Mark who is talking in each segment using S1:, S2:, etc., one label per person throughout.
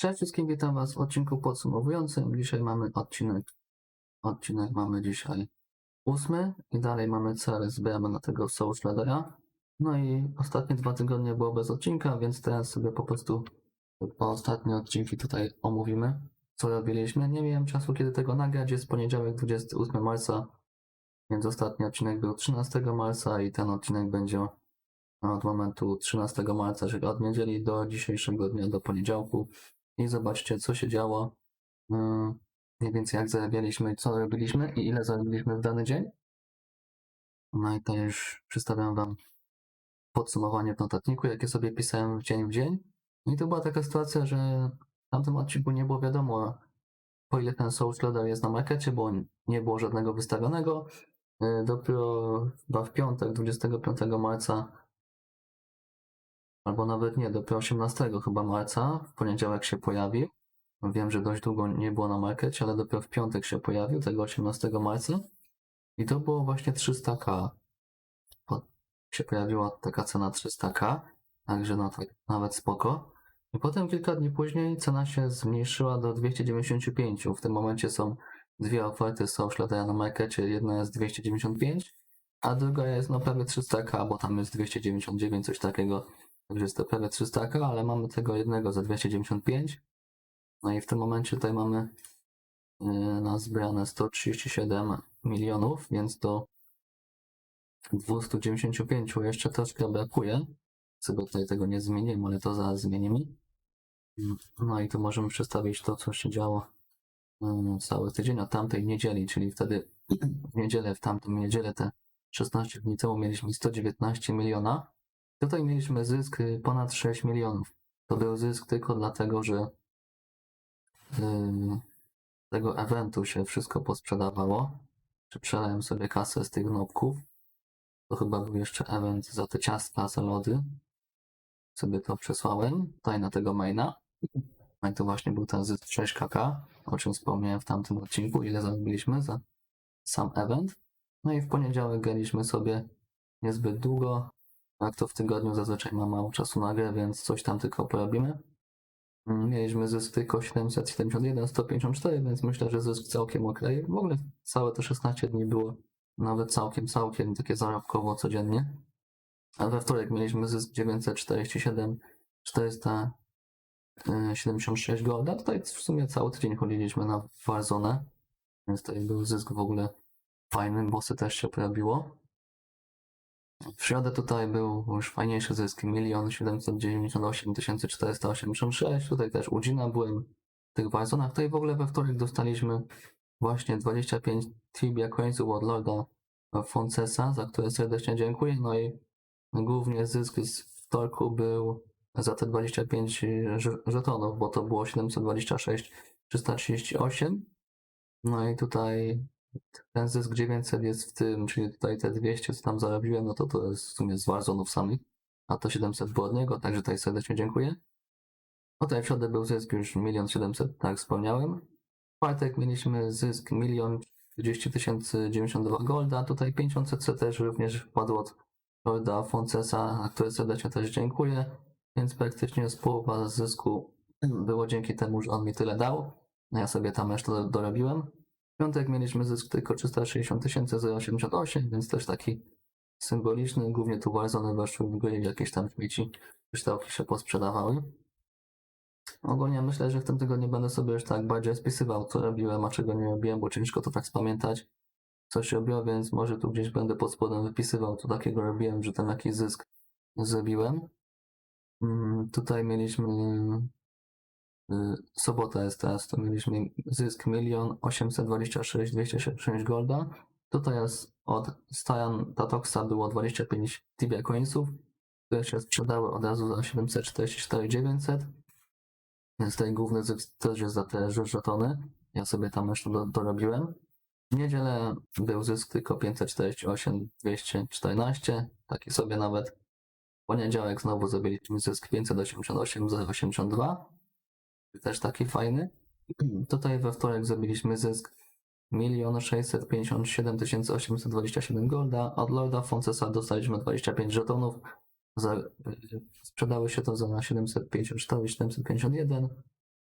S1: Cześć wszystkim, witam Was w odcinku podsumowującym. Dzisiaj mamy odcinek, odcinek mamy dzisiaj ósmy i dalej mamy cel, zbieramy na tego Soul Shreddera. No i ostatnie dwa tygodnie było bez odcinka, więc teraz sobie po prostu po ostatnie odcinki tutaj omówimy, co robiliśmy. Nie miałem czasu, kiedy tego nagrać, jest poniedziałek 28 marca, więc ostatni odcinek był 13 marca i ten odcinek będzie od momentu 13 marca, czyli od niedzieli do dzisiejszego dnia, do poniedziałku i zobaczcie, co się działo. Yy, Mniej więcej jak zarabialiśmy, co robiliśmy i ile zarobiliśmy w dany dzień. No i to już przedstawiam Wam podsumowanie w notatniku, jakie sobie pisałem w dzień w dzień. No i to była taka sytuacja, że w tamtym odcinku nie było wiadomo, po ile ten Soul Shredder jest na markecie, bo nie było żadnego wystawionego. Yy, Dopiero chyba w piątek, 25 marca, albo nawet nie, dopiero 18 chyba marca, w poniedziałek się pojawił. Wiem, że dość długo nie było na markecie, ale dopiero w piątek się pojawił, tego 18 marca. I to było właśnie 300k. Po- się pojawiła taka cena 300k, także no tak nawet spoko. I potem kilka dni później cena się zmniejszyła do 295. W tym momencie są dwie oferty Soul Shreddera na markecie. Jedna jest 295, a druga jest no prawie 300k, bo tam jest 299, coś takiego. Także jest to prawie 300k, ale mamy tego jednego za 295. No i w tym momencie tutaj mamy yy, na zbrane 137 milionów, więc do 295 jeszcze troszkę brakuje. Sobie tutaj tego nie zmieniłem, ale to zaraz zmienimy. No i tu możemy przedstawić to, co się działo yy, cały tydzień od tamtej niedzieli, czyli wtedy w niedzielę, w tamtą niedzielę te 16 dni temu mieliśmy 119 miliona. Tutaj mieliśmy zysk y, ponad 6 milionów. To był zysk tylko dlatego, że yy, tego eventu się wszystko posprzedawało. Czy przelałem sobie kasę z tych nopków. To chyba był jeszcze event za te ciastka, za lody. Sobie to przesłałem tutaj na tego maina. No i to właśnie był ten zysk 6kk, o czym wspomniałem w tamtym odcinku, ile zarobiliśmy za sam event. No i w poniedziałek graliśmy sobie niezbyt długo, to w tygodniu zazwyczaj mam mało czasu na grę, więc coś tam tylko porobimy. Mm, Mieliśmy zysk tylko 771, 154, więc myślę, że zysk całkiem ok. W ogóle całe te 16 dni było nawet całkiem, całkiem takie zarobkowo codziennie. A we wtorek mieliśmy zysk 947, 476 golda. Tutaj w sumie cały tydzień chodziliśmy na Warzone, więc tutaj był zysk w ogóle fajny, bossy też się pojawiło. W środę tutaj był już fajniejszy zysk, 1 798 486. Tutaj też u byłem w tych Warzonach. Tutaj w ogóle we wtorek dostaliśmy właśnie 25 Tibia Coinsów od Lorda Foncesa, za które serdecznie dziękuję. No i głównie zysk z wtorku był za te 25 ż- żetonów, bo to było 726 338. No i tutaj ten zysk 900 jest w tym, czyli tutaj te 200, co tam zarobiłem, no to to jest w sumie z Warzonów samych, a to 700 było od niego, także tutaj serdecznie dziękuję. Tutaj w środę był zysk już 1 700, tak wspomniałem. W czwartek mieliśmy zysk 1 30 092 golda, tutaj 5000 CC też również wpadło od Lorda Foncesa, na które serdecznie też dziękuję, więc praktycznie z połowa zysku było dzięki temu, że on mi tyle dał. Ja sobie tam jeszcze do- dorobiłem. Piątek mieliśmy zysk tylko 360 088, więc też taki symboliczny. Głównie tu Warzone weszły w górę jakieś tam śmieci, kryształki się posprzedawały. Ogólnie myślę, że w tym tygodniu będę sobie już tak bardziej spisywał, co robiłem, a czego nie robiłem, bo ciężko to tak spamiętać, co się robiło, więc może tu gdzieś będę pod spodem wypisywał, co takiego robiłem, że tam jakiś zysk zrobiłem. Mm, Tutaj mieliśmy sobota jest teraz, to mieliśmy zysk 1 826 206 golda. Tutaj jest od Stajan Tatoksa było 25 Tibia Coinsów, które się sprzedały od razu za 744 900. Więc tutaj główny zysk też jest za te żetony. Ja sobie tam jeszcze do, dorobiłem. W niedzielę był zysk tylko 548 214, taki sobie nawet. W poniedziałek znowu zrobiliśmy zysk 588 082 też taki fajny. Tutaj we wtorek zrobiliśmy zysk 1 657 827 golda. Od Lorda Foncesa dostaliśmy 25 żetonów. Za, y, sprzedały się to za 754 751.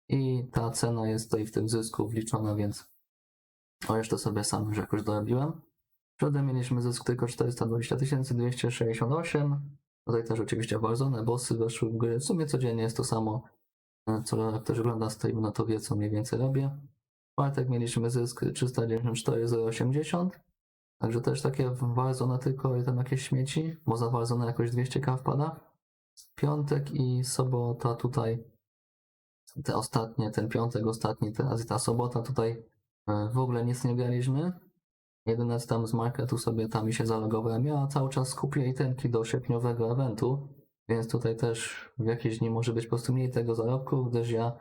S1: i ta cena jest tutaj w tym zysku wliczona, więc o resztę sobie sam już jakoś dorobiłem. Środę mieliśmy zysk tylko 420 268. Tutaj też oczywiście Warzone, bossy weszły w gry. W sumie codziennie jest to samo. E, Co ktoś ogląda stream, no to wie co mniej więcej robię. W czwartek mieliśmy zysk 394,080. Także też takie Warzone tylko i tam jakieś śmieci, bo za Warzone jakoś 200k wpada. Piątek i sobota tutaj te ostatnie, ten piątek ostatni, teraz i ta sobota tutaj e, w ogóle nic nie graliśmy. Jedyne tam z marketu sobie tam mi się zalogowałem. Ja cały czas kupię itemki do sierpniowego eventu, więc tutaj też w jakieś dni może być po prostu mniej tego zarobku, gdyż ja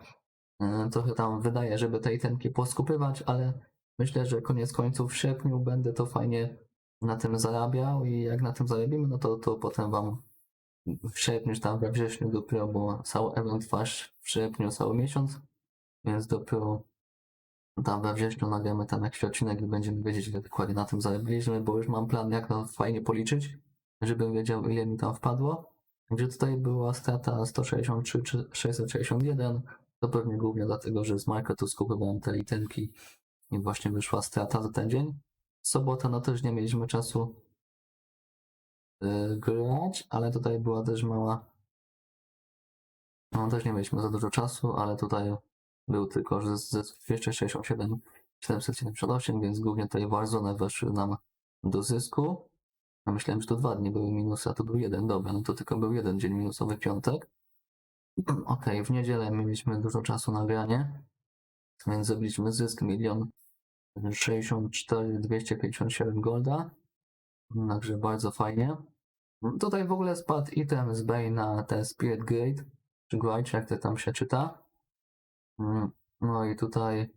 S1: e, trochę tam wydaję, żeby te itemki poskupywać, ale myślę, że koniec końców w sierpniu będę to fajnie na tym zarabiał i jak na tym zarobimy, no to, to potem wam w sierpniu czy tam we wrześniu dopiero, bo cały event trwa w sierpniu cały miesiąc, więc dopiero tam we wrześniu nagramy tam jakiś odcinek i będziemy wiedzieć, ile dokładnie na tym zarobiliśmy, bo już mam plan, jak to fajnie policzyć, żebym wiedział, ile mi tam wpadło. Gdzie tutaj była strata 163 czy 661, to pewnie głównie dlatego, że z marketu skupowałem te itemki i właśnie wyszła strata za ten dzień. Sobota, no też nie mieliśmy czasu yy, grać, ale tutaj była też mała. No też nie mieliśmy za dużo czasu, ale tutaj był tylko że ze 267 778, więc głównie tutaj Warzone weszły nam do zysku. Myślałem, że to dwa dni były minusy, a to był jeden. Dobra, no to tylko był jeden dzień minusowy piątek. Okej, w niedzielę mieliśmy dużo czasu na granie, więc zrobiliśmy zysk milion 64 257 golda. Także bardzo fajnie. Tutaj w ogóle spadł item z Bay na te Spirit Grade, czy jak to tam się czyta. Mm, No i tutaj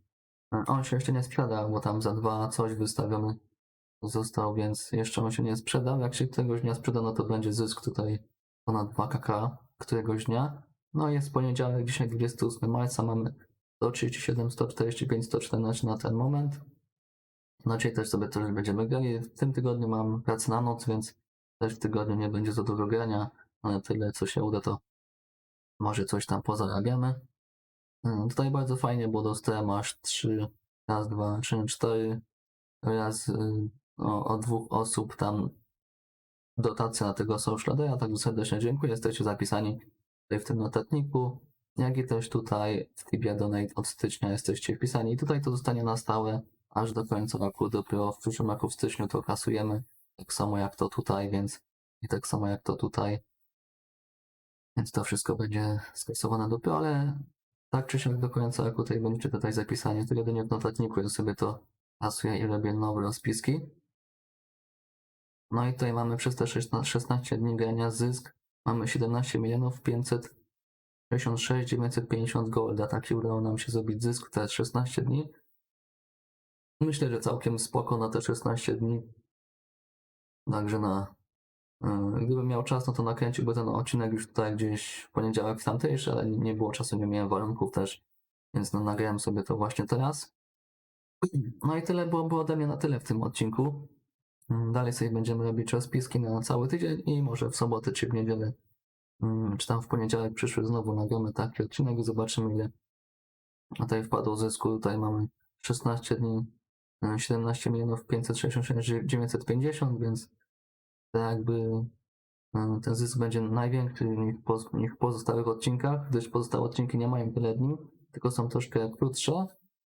S1: mm, on się jeszcze nie sprzedał, bo tam za dwa coś wystawiony został, więc jeszcze on się nie sprzedał. Jak się któregoś dnia sprzeda, no to będzie zysk tutaj ponad 2 kk któregoś dnia. No i jest poniedziałek, dzisiaj 28 marca, mamy 137, 145, 114 na ten moment. No dzisiaj też sobie też będziemy grali. W tym tygodniu mam pracę na noc, więc też w tygodniu nie będzie za dużo grania, ale tyle co się uda to może coś tam pozarabiamy. Mm, Tutaj bardzo fajnie, bo dostałem aż 3, raz, dwa, trzy, cztery, raz no, od dwóch osób tam. Dotacja na tego social ja także serdecznie dziękuję, jesteście zapisani tutaj w tym notatniku, jak i też tutaj w Tibia Donate od stycznia jesteście wpisani. I tutaj to zostanie na stałe aż do końca roku, dopiero w przyszłym roku w styczniu to kasujemy, tak samo jak to tutaj, więc i tak samo jak to tutaj, więc to wszystko będzie skasowane dopiero, ale tak czy siak do końca roku tutaj będziecie tutaj zapisani, to jedynie w notatniku. Ja sobie to kasuję i robię nowe rozpiski. No i tutaj mamy przez te 16 16 dni grania zysk. Mamy 17 milionów 566 950 golda. Taki udało nam się zrobić zysk te 16 dni. Myślę, że całkiem spoko na te 16 dni. Także na. yy, Gdybym miał czas, no to nakręciłby ten odcinek już tutaj gdzieś w poniedziałek w tamtejszy, ale nie było czasu, nie miałem warunków też, więc no nagrałem sobie to właśnie teraz. No i tyle było, było ode mnie na tyle w tym odcinku. Mm, Dalej sobie będziemy robić rozpiski na cały tydzień i może w sobotę czy w niedzielę, mm, czy tam w poniedziałek przyszły znowu nagramy taki odcinek i zobaczymy ile tutaj wpadło zysku. Tutaj mamy 16 dni, y, 17 milionów 566 950, więc to jakby ten zysk będzie największy niż w pozostałych odcinkach, gdyż pozostałe odcinki nie mają tyle dni, tylko są troszkę krótsze,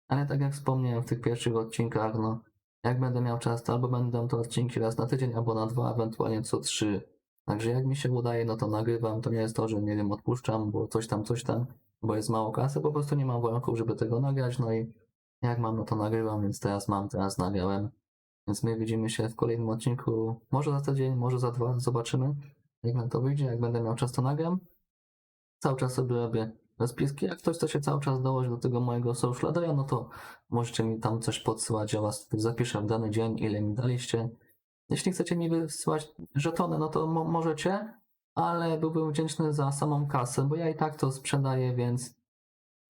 S1: ale tak jak wspomniałem w tych pierwszych odcinkach, no jak będę miał czas, to albo będą to odcinki raz na tydzień, albo na dwa, ewentualnie co trzy. Także jak mi się udaje, no to nagrywam. To nie jest to, że nie wiem, odpuszczam, bo coś tam, coś tam, bo jest mało kasy, po prostu nie mam warunków, żeby tego nagrać. No i jak mam, no to nagrywam, więc teraz mam, teraz nagrałem. Więc my widzimy się w kolejnym odcinku, może za tydzień, może za dwa, zobaczymy. Jak nam to wyjdzie, jak będę miał czas, to nagram. Cały czas sobie robię rozpiski. Jak ktoś chce się cały czas dołożyć do tego mojego social no to możecie mi tam coś podsyłać. Ja was zapiszę w dany dzień, ile mi daliście. Jeśli chcecie mi wysyłać żetony, no to mo- możecie, ale byłbym wdzięczny za samą kasę, bo ja i tak to sprzedaję, więc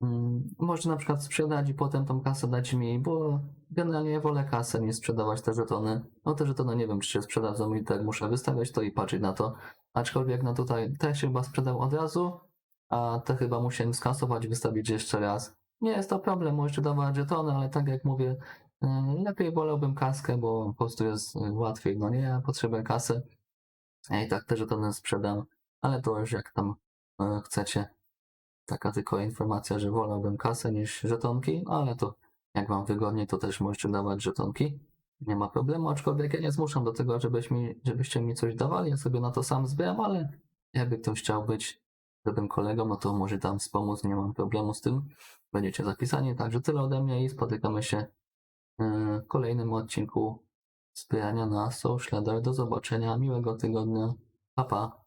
S1: mm, możecie na przykład sprzedać i potem tą kasę dać mi, bo generalnie wolę kasę niż sprzedawać te żetony. No te żetony nie wiem, czy się sprzedadzą i tak muszę wystawiać to i patrzeć na to. Aczkolwiek no tutaj też chyba sprzedał od razu, a te chyba musiałem skasować, wystawić jeszcze raz. Nie jest to problem, możecie dawać żetony, ale tak jak mówię, y, lepiej wolałbym kaskę, bo po prostu jest y, łatwiej. No nie, ja potrzebuję kasy. I tak te żetony sprzedam, ale to już jak tam y, chcecie. Taka tylko informacja, że wolałbym kasę niż żetonki, ale to jak wam wygodniej, to też możecie dawać żetonki. Nie ma problemu, aczkolwiek ja nie zmuszam do tego, żebyś mi, żebyście mi coś dawali. Ja sobie na to sam zbieram, ale jakby ktoś chciał być dobrym kolegą, no to może tam wspomóc, nie mam problemu z tym. Będziecie zapisani. Także tyle ode mnie i spotykamy się e, w kolejnym odcinku zbierania na Shredder. Do zobaczenia, miłego tygodnia. Pa, pa.